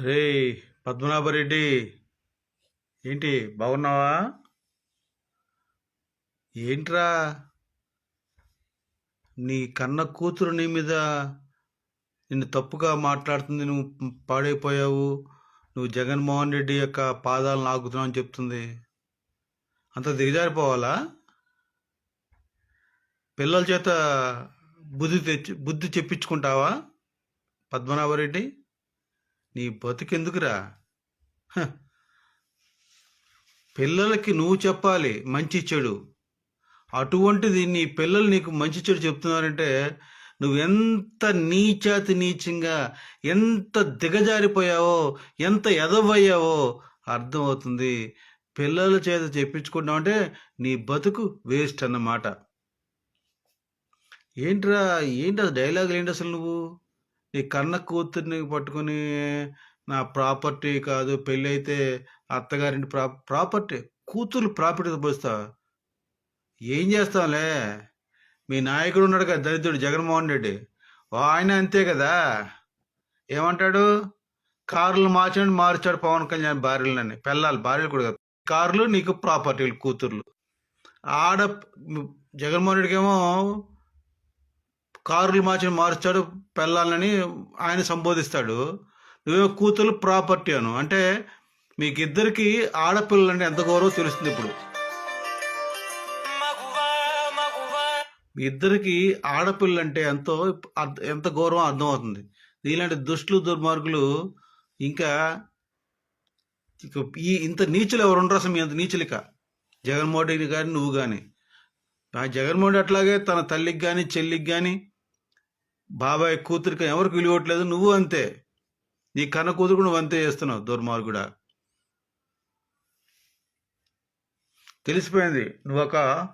రే పద్మనాభరెడ్డి. ఏంటి బాగున్నావా? ఏంట్రా? నీ కన్న కూతురు నీ మీద నిన్ను తప్పుగా మాట్లాడుతుంది నువ్వు పాడైపోయావు. నువ్వు జగన్మోహన్ రెడ్డి యొక్క పాదాలను ఆగుతున్నావు అని చెప్తుంది. అంత దిగజారిపోవాలా? పిల్లల చేత బుద్ధి తెచ్చి బుద్ధి చెప్పించుకుంటావా పద్మనాభరెడ్డి? నీ బతుకెందుకురా? హ. పిల్లలకి నువ్వు చెప్పాలి మంచి చెడు. అటువంటిది నీ పిల్లలు నీకు మంచి చెడు చెప్తున్నారంటే నువ్వు ఎంత నీచాతి నీచంగా ఎంత దిగజారిపోయావో ఎంత ఎదవయ్యావో అర్థమవుతుంది. పిల్లల చేత చెప్పించుకుంటామంటే నీ బతుకు వేస్ట్ అన్నమాట. ఏంట్రా ఏంటి అది డైలాగులు ఏంటి అసలు నువ్వు? నీ కన్న కూతుర్ని పట్టుకుని నా ప్రాపర్టీ కాదు పెళ్ళి అయితే అత్తగారింటి ప్రా ప్రాపర్టీ కూతురు ప్రాపర్టీ పోస్తా. ఏం చేస్తాంలే మీ నాయకుడు ఉన్నాడు కదా దరిద్రుడు జగన్మోహన్ రెడ్డి. ఓ ఆయన అంతే కదా. ఏమంటాడు? కార్లు మార్చండి మార్చాడు పవన్ కళ్యాణ్ భార్యలని పెళ్ళాలి భార్యలు కూడా కార్లు నీకు ప్రాపర్టీలు కూతుర్లు. ఆడ జగన్మోహన్ రెడ్డికి ఏమో కారులు మార్చి మార్చాడు పెళ్ళాలని ఆయన సంబోధిస్తాడు. నువ్వే కూతురు ప్రాపర్టీ అను. అంటే మీకు ఆడపిల్లలంటే ఆడపిల్లలు అంటే ఎంత గౌరవం తెలుస్తుంది ఇప్పుడు? మీ ఇద్దరికి ఆడపిల్లంటే ఎంతో ఎంత గౌరవం అర్థమవుతుంది. ఇలాంటి దుష్టులు దుర్మార్గులు ఇంకా ఈ ఇంత నీచులు ఎవరు ఉండరు అసలు మీ అంత నీచులిక. జగన్మోహన్ రెడ్డి కానీ నువ్వు కానీ జగన్మోహన్ రెడ్డి అట్లాగే తన తల్లికి కానీ చెల్లికి కానీ బాబాయ్ కూతురికి ఎవరికి విలువట్లేదు? నువ్వు అంతే. నీ కన్న కూతురు నువ్వు అంతే చేస్తున్నావు దుర్మార్గుడా తెలిసిపోయింది. నువ్వు ఒక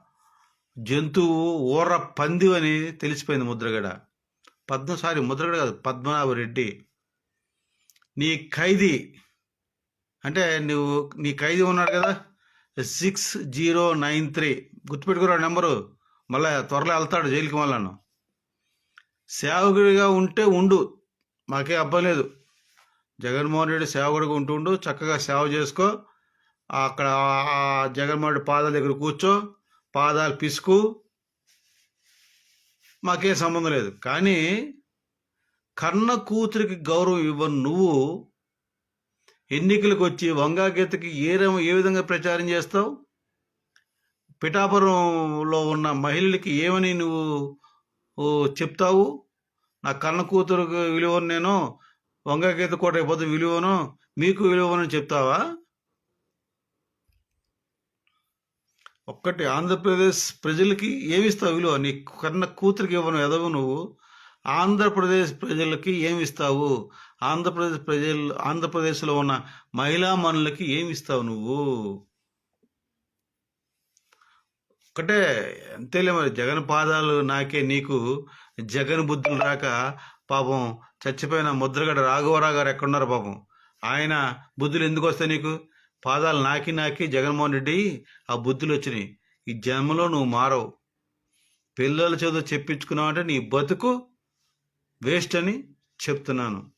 జంతువు ఊర్ర పంది అని తెలిసిపోయింది ముద్రగడ. పద్మ సారీ ముద్రగడ కాదు పద్మనాభరెడ్డి నీ ఖైదీ అంటే నువ్వు నీ ఖైదీ ఉన్నాడు కదా సిక్స్ జీరో నైన్ త్రీ. గుర్తుపెట్టుకురా నెంబరు. మళ్ళీ త్వరలో వెళ్తాడు జైలుకి మళ్ళాను. సేవకుడిగా ఉంటే ఉండు. మాకే అబ్బలేదు జగన్మోహన్ రెడ్డి సేవకుడిగా ఉంటుండు చక్కగా సేవ చేసుకో. అక్కడ జగన్మోహన్ రెడ్డి పాదాల దగ్గర కూర్చో. పాదాలు పిసుకు. మాకేం సంబంధం లేదు. కానీ కన్న కూతురికి గౌరవం ఇవ్వను నువ్వు. ఎన్నికలకు వచ్చి వంగాగీతకి ఏ ఏ విధంగా ప్రచారం చేస్తావు? పిఠాపురంలో ఉన్న మహిళలకి ఏమని నువ్వు చెప్తావు? నా కన్న కూతురు విలువను నేను వంగగీత కోట అయిపోతే విలువను మీకు విలువను చెప్తావా? ఒక్కటి ఆంధ్రప్రదేశ్ ప్రజలకి ఏమిస్తావు విలువ? నీ కన్న కూతురికి ఇవ్వను ఎదవు నువ్వు. ఆంధ్రప్రదేశ్ ప్రజలకి ఏమి ఇస్తావు ఆంధ్రప్రదేశ్ ప్రజలు ఆంధ్రప్రదేశ్లో ఉన్న మహిళా మనులకి ఏమి ఇస్తావు నువ్వు? ఒక్కటే అంతేలే మరి. జగన్ పాదాలు నాకే నీకు. జగన్ బుద్ధులు రాక పాపం చచ్చిపోయిన ముద్రగడ రాఘవరావు గారు ఎక్కడున్నారు పాపం? ఆయన బుద్ధులు ఎందుకు వస్తాయి నీకు? పాదాలు నాకి నాకి జగన్మోహన్ రెడ్డి ఆ బుద్ధులు వచ్చినాయి. ఈ జన్మలో నువ్వు మారవు. పిల్లల చేత చెప్పించుకున్నావు అంటే నీ బతుకు వేస్ట్ అని చెప్తున్నాను.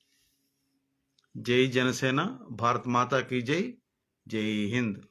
జై జనసేన భారత్ మాతాకి జై. జై హింద్.